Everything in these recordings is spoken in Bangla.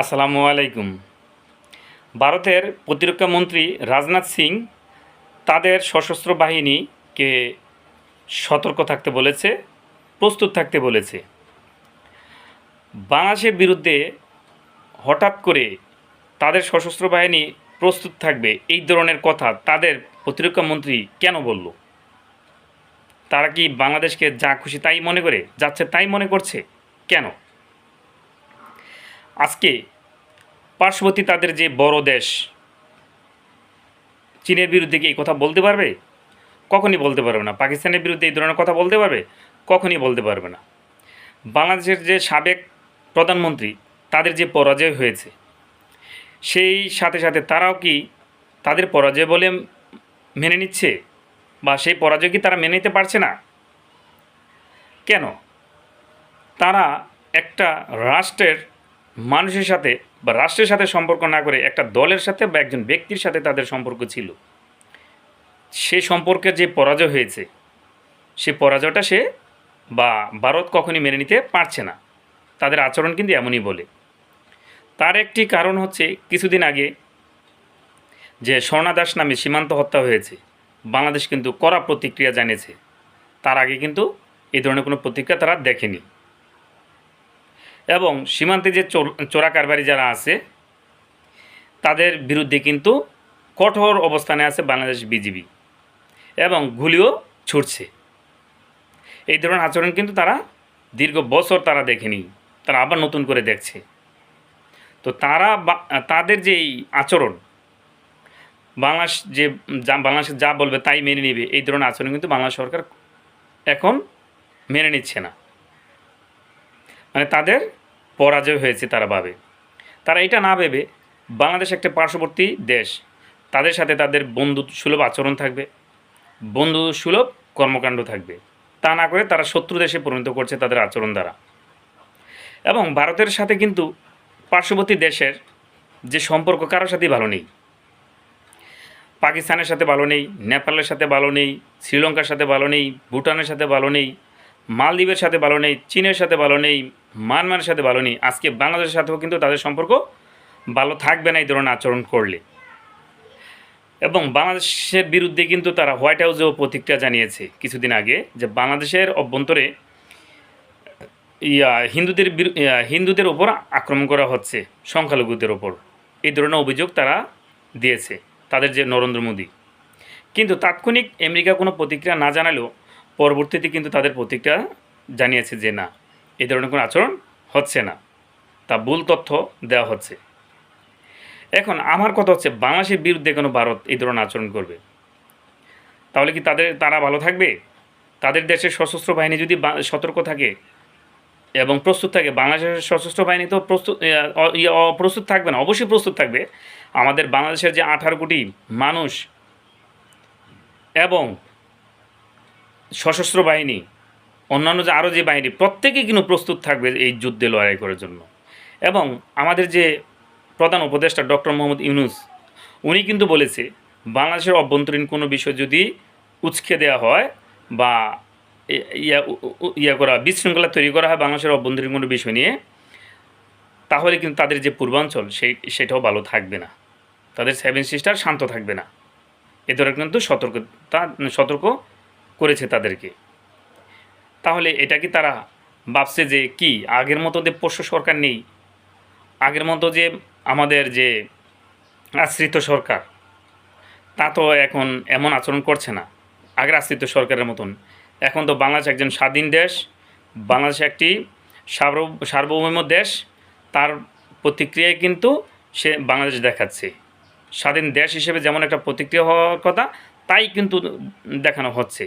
আসসালামু আলাইকুম। ভারতের প্রতিরক্ষা মন্ত্রী রাজনাথ সিং তাদের সশস্ত্র বাহিনীকে সতর্ক থাকতে বলেছে, প্রস্তুত থাকতে বলেছে। বাংলাদেশের বিরুদ্ধে হঠাৎ করে তাদের সশস্ত্র বাহিনী প্রস্তুত থাকবে এই ধরনের কথা তাদের প্রতিরক্ষা মন্ত্রী কেন বলল? তারা কি বাংলাদেশকে যা খুশি তাই মনে করে, যাচ্ছে তাই মনে করছে? কেন? আজকে পার্শ্ববর্তী তাদের যে বড় দেশ, চীনের বিরুদ্ধে কি এই কথা বলতে পারবে? কখনই বলতে পারবে না। পাকিস্তানের বিরুদ্ধে এই ধরনের কথা বলতে পারবে? কখনই বলতে পারবে না। বাংলাদেশের যে সাবেক প্রধানমন্ত্রী, তাদের যে পরাজয় হয়েছে, সেই সাথে সাথে তারাও কি তাদের পরাজয় বলে মেনে নিচ্ছে? বা সেই পরাজয় কি তারা মেনে নিতে পারছে না? কেন? তারা একটা রাষ্ট্রের মানুষের সাথে বা রাষ্ট্রের সাথে সম্পর্ক না করে একটা দলের সাথে বা একজন ব্যক্তির সাথে তাদের সম্পর্ক ছিল। সে সম্পর্কে যে পরাজয় হয়েছে, সে পরাজয়টা সে বা ভারত কখনই মেনে নিতে পারছে না। তাদের আচরণ কিন্তু এমনই বলে। তার একটি কারণ হচ্ছে কিছুদিন আগে যে স্বর্ণা দাস নামে সীমান্ত হত্যা হয়েছে, বাংলাদেশ কিন্তু কড়া প্রতিক্রিয়া জানিয়েছে। তার আগে কিন্তু এই ধরনের কোনো প্রতিক্রিয়া তারা দেখেনি। এবং সীমান্তে যে চোর কারবারি যারা আছে, তাদের বিরুদ্ধে কিন্তু কঠোর অবস্থানে আছে বাংলাদেশ বিজিবি এবং গুলিও ছুটছে এই ধরনের আচরণ কিন্তু তারা দীর্ঘ বছর তারা দেখেনি, তারা আবার নতুন করে দেখছে। তো তারা তাদের যে আচরণ, বাংলাদেশ যে, যা, বাংলাদেশ যা বলবে তাই মেনে নেবে, এই ধরনের আচরণ কিন্তু বাংলাদেশ সরকার এখন মেনে নিচ্ছে না। মানে তাদের পরাজয় হয়েছে তারা ভাবে। তারা এটা না ভেবে বাংলাদেশ একটা পার্শ্ববর্তী দেশ। তাদের সাথে তাদের বন্ধু সুলভ আচরণ থাকবে। বন্ধু সুলভ কর্মকাণ্ড থাকবে। তা না করে তারা শত্রু দেশে পরিণত করছে তাদের আচরণ দ্বারা। এবং ভারতের সাথে কিন্তু পার্শ্ববর্তী দেশের যে সম্পর্ক কারোর সাথেই ভালো নেই। পাকিস্তানের সাথে ভালো নেই, নেপালের সাথে ভালো নেই, শ্রীলঙ্কার সাথে ভালো নেই, ভুটানের সাথে ভালো নেই। মালদ্বীপের সাথে ভালো নেই, চীনের সাথে ভালো নেই, মায়ানমারের সাথে ভালো নেই। আজকে বাংলাদেশের সাথেও কিন্তু তাদের সম্পর্ক ভালো থাকবে না এই ধরনের আচরণ করলে। এবং বাংলাদেশের বিরুদ্ধে কিন্তু তারা হোয়াইট হাউসেও প্রতিক্রিয়া জানিয়েছে কিছুদিন আগে যে বাংলাদেশের অভ্যন্তরে, ইয়া, হিন্দুদের হিন্দুদের ওপর আক্রমণ করা হচ্ছে, সংখ্যালঘুদের ওপর এই ধরনের অভিযোগ তারা দিয়েছে, তাদের যে নরেন্দ্র মোদী। কিন্তু তাৎক্ষণিক আমেরিকা কোনো প্রতিক্রিয়া না জানালেও পরবর্তীতে কিন্তু তাদের প্রতিক্রিয়া জানিয়েছে যে না এই ধরনের কোনো আচরণ হচ্ছে না। তা ভুল তথ্য দেওয়া হচ্ছে। এখন আমার কথা হচ্ছে, বাংলাদেশের বিরুদ্ধে কোনো ভারত এই ধরনের আচরণ করবে? তাহলে কি তাদের, তারা ভালো থাকবে? তাদের দেশের সশস্ত্র বাহিনী যদি সতর্ক থাকে এবং প্রস্তুত থাকে, বাংলাদেশের সশস্ত্র বাহিনী তো প্রস্তুত অপ্রস্তুত থাকবে না, অবশ্যই প্রস্তুত থাকবে। আমাদের বাংলাদেশের যে আঠারো কোটি মানুষ এবং সশস্ত্র বাহিনী, অন্যান্য যে আরও যে বাহিনী, প্রত্যেকেই কিন্তু প্রস্তুত থাকবে এই যুদ্ধে লড়াই করার জন্য। এবং আমাদের যে প্রধান উপদেষ্টা ডক্টর মোহাম্মদ ইউনুস, উনি কিন্তু বলেছে, বাংলাদেশের অভ্যন্তরীণ কোনো বিষয় যদি উচকে দেওয়া হয় বা ইয়া ইয়া করা, বিশৃঙ্খলা তৈরি করা হয় বাংলাদেশের অভ্যন্তরীণ কোনো বিষয় নিয়ে, তাহলে কিন্তু তাদের যে পূর্বাঞ্চল, সেই, সেটাও ভালো থাকবে না। তাদের সেভেন সিস্টার শান্ত থাকবে না। এ ধরনের কিন্তু সতর্কতা, সতর্ক করেছে তাদেরকে। তাহলে এটা কি তারা ভাবছে যে কি, আগের মতো যে পোষ্য সরকার নেই, আগের মতো যে আমাদের যে আশ্রিত সরকার, তা তো এখন এমন আচরণ করছে না, আগের আশ্রিত সরকারের মতন। এখন তো বাংলাদেশ একজন স্বাধীন দেশ, বাংলাদেশ একটি সার্ব, সার্বভৌম দেশ, তার প্রতিক্রিয়ায় কিন্তু সে বাংলাদেশ দেখাচ্ছে। স্বাধীন দেশ হিসেবে যেমন একটা প্রতিক্রিয়া হওয়ার কথা, তাই কিন্তু দেখানো হচ্ছে।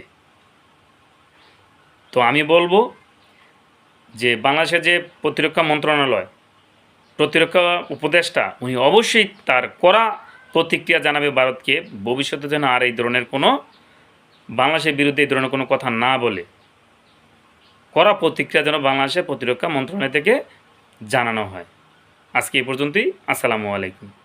তো আমি বলব যে বাংলাদেশের যে প্রতিরক্ষা মন্ত্রণালয়, প্রতিরক্ষা উপদেষ্টা, উনি অবশ্যই তার কড়া প্রতিক্রিয়া জানাবে ভারতকে। ভবিষ্যতে যেন আর এই ধরনের কোনো, বাংলাদেশের বিরুদ্ধে এই ধরনের কোনো কথা না বলে। কড়া প্রতিক্রিয়া যেন বাংলাদেশের প্রতিরক্ষা মন্ত্রণালয় থেকে জানানো হয়। আজকে এই পর্যন্তই। আসসালামু আলাইকুম।